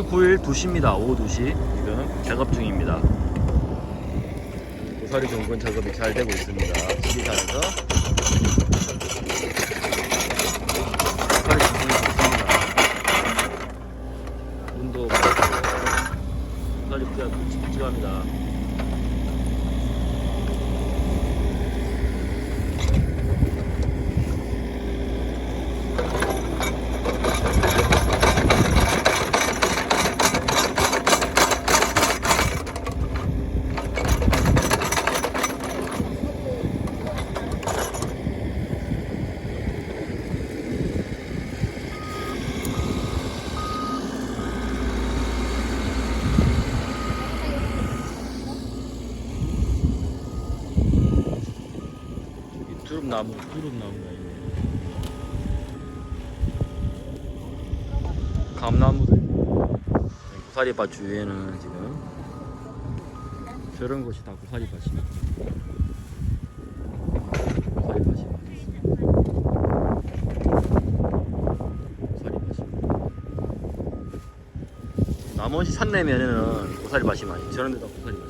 9일 2시입니다. 오후 2시 지금 작업 중입니다. 고사리 정근 작업이 잘 되고 있습니다. 지리산에서 고사리 정근이 좋습니다. 눈도 맑고 고사리 뿌리가 굵직굵직합니다. 저기 두릅 나무 두릅나무가 있네요. 감나무도 있고 고사리밭 주위에는 지금 저런 곳이 다 고사리밭입니다. 고사리밭이. 고사리밭입니다. 나머지 산 내면에는 고사리밭이 많이 저런 데다 고사리밭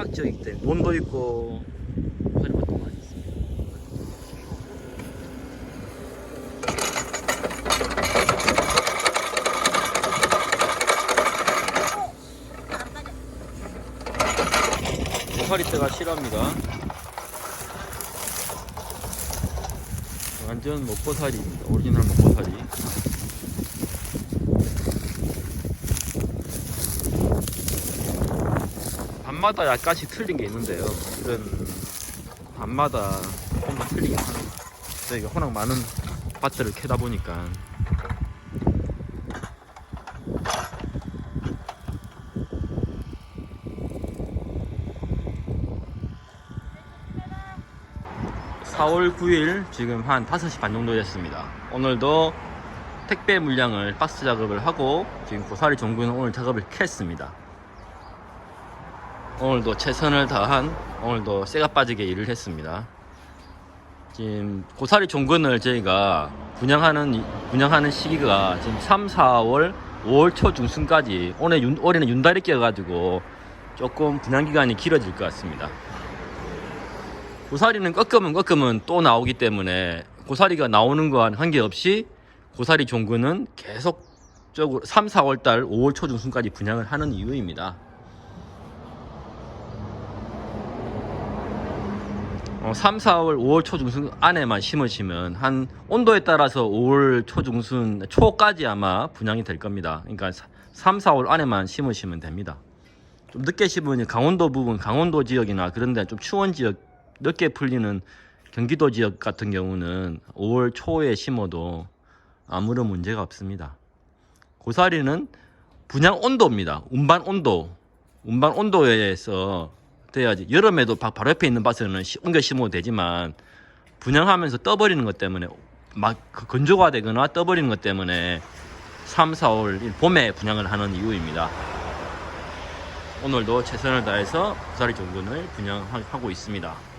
산악 지역이기 때문에 논도 있고 고사리밭도 많이 있습니다. 고사리대가 실합니다. 완전 먹고살이입니다. 오리지널 먹고살이. 밤마다 약간씩 틀린 게 있는데요. 이런 밤마다 더 틀리긴 합니다. 저희가 워낙 많은 밭들을 캐다 보니까 사월 9일 지금 한 5시 반 정도 됐습니다. 오늘도 택배 물량을 박스 작업을 하고 지금 고사리 종구는 오늘 작업을 캤습니다. 오늘도 최선을 다한 오늘도 쇠가 빠지게 일을 했습니다. 지금 고사리 종근을 저희가 분양하는 이- 분양하는 시기가 지금 3, 4월, 5월 초 중순까지 올해 윤, 올해는 윤달이 껴가지고 조금 분양 기간이 길어질 것 같습니다. 고사리는 꺾으면 꺾으면 또 나오기 때문에 고사리가 나오는 거와는 관계없이 고사리 종근은 계속적으로 3, 4월 달 5월 초 중순까지 분양을 하는 이유입니다. 어, 3, 4월, 5월 초중순 안에만 심으시면 한 온도에 따라서 5월 초중순 초까지 아마 분양이 될 겁니다. 그러니까 3, 4월 안에만 심으시면 됩니다. 좀 늦게 심으면 강원도 부분, 강원도 지역이나 그런 데 좀 추운 지역, 늦게 풀리는 경기도 지역 같은 경우는 5월 초에 심어도 아무런 문제가 없습니다. 고사리는 분양 온도입니다. 운반 온도. 운반 온도에서 돼야지. 여름에도 바- 바로 옆에 있는 밭에는 시- 옮겨 심어도 되지만 분양하면서 떠버리는 것 때문에 막그 건조가 되거나 떠버리는 것 때문에 3, 4월 봄에 분양을 하는 이유입니다. 오늘도 최선을 다해서 고사리 정근을 분양하고 있습니다.